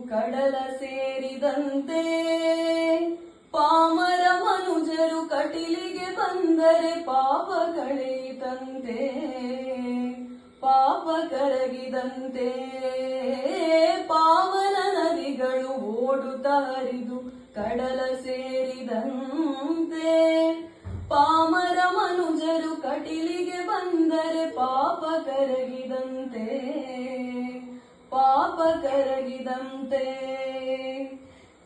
ಕರಗಿದಂತೆ ಪಾಮರ ಮನುಜರು ಕಟಿಲಿಗೆ ಬಂದರೆ ಪಾಪ ಕಳೆಯಿತಂತೆ ಪಾಪ ಕರಗಿದಂತೆ. ಪಾವನ ನದಿಗಳು ಓಡುತ್ತ ಹರಿದು ಕಡಲ ಸೇರಿದಂತೆ. ಪಾಮರ ಮನುಜರು ಕಟಿಲಿಗೆ ಬಂದರೆ ಪಾಪ ಕರಗಿದಂತೆ. ಪಾಪ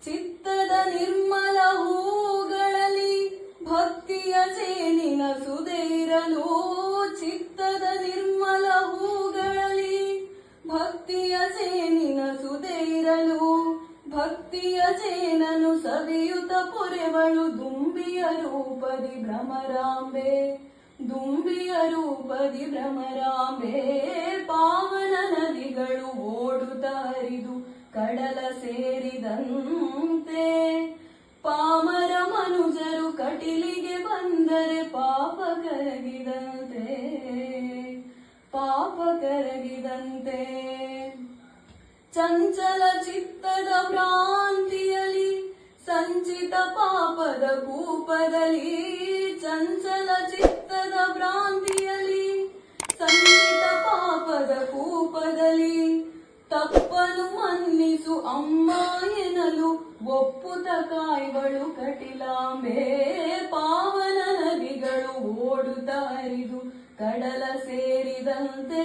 ಚಿತ್ತದ ನಿರ್ಮಲ ಹೂಗಳಲ್ಲಿ ಭಕ್ತಿಯ ಚೇನಿನ ಸುದೇರಲು ಚಿತ್ತದ ನಿರ್ಮಲ ಹೂಗಳಲ್ಲಿ ಭಕ್ತಿಯ ಚೇನಿನ ಸುದೇರಲು ಭಕ್ತಿಯ ಚೇನನು ಸವಿಯುತ ಪೊರೆವಳು. ದುಂಬಿಯ ರೂಪದಿ ಭ್ರಮರಾಂಬೆ, ದುಂಬಿಯ ರೂಪದಿ ಭ್ರಮರಾಂಬೆ. ಕಡಲ ಸೇರಿದಂತೆ ಪಾಮರ ಮನುಜರು ಕಟಿಲಿಗೆ ಬಂದರೆ ಪಾಪ ಕರಗಿದಂತೆ ಪಾಪ ಕರಗಿದಂತೆ. ಚಂಚಲ ಚಿತ್ತದ ಭ್ರಾಂತಿಯಲಿ ಸಂಚಿತ ಪಾಪದ ಕೂಪದಲ್ಲಿ ಚಂಚಲ ಚಿತ್ತದ ಭ್ರಾಂತಿಯಲಿ ಒಪ್ಪುತ ಕಾಯಿಗಳು ಕಟಿಲಾಂಬೆ ಪಾವನ ನದಿಗಳು ಓಡುತ್ತ ಕಡಲ ಸೇರಿದಂತೆ.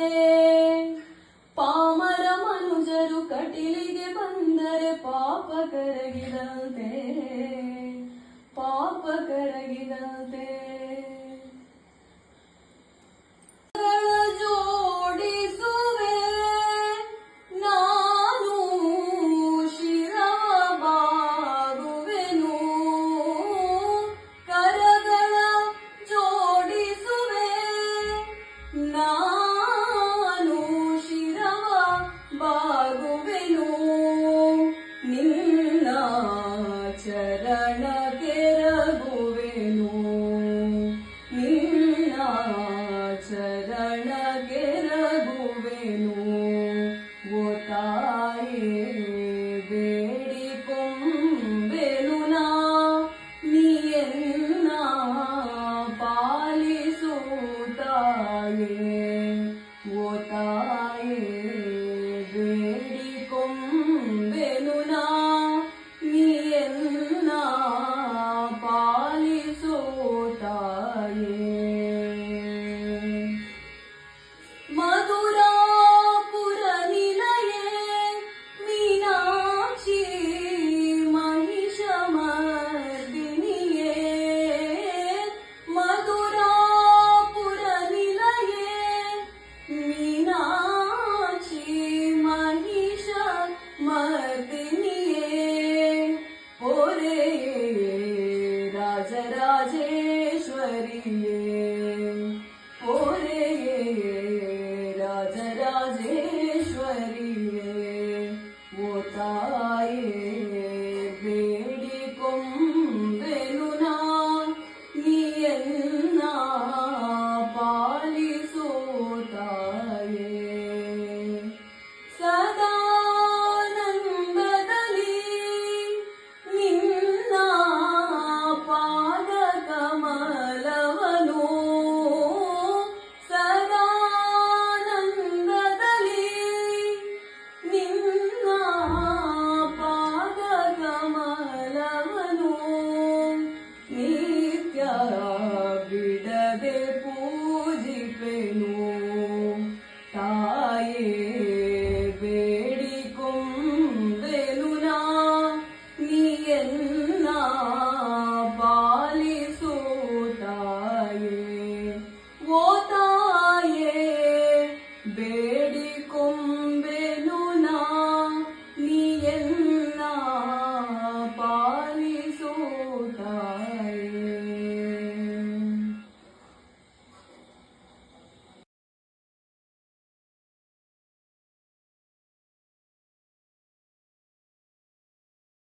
No.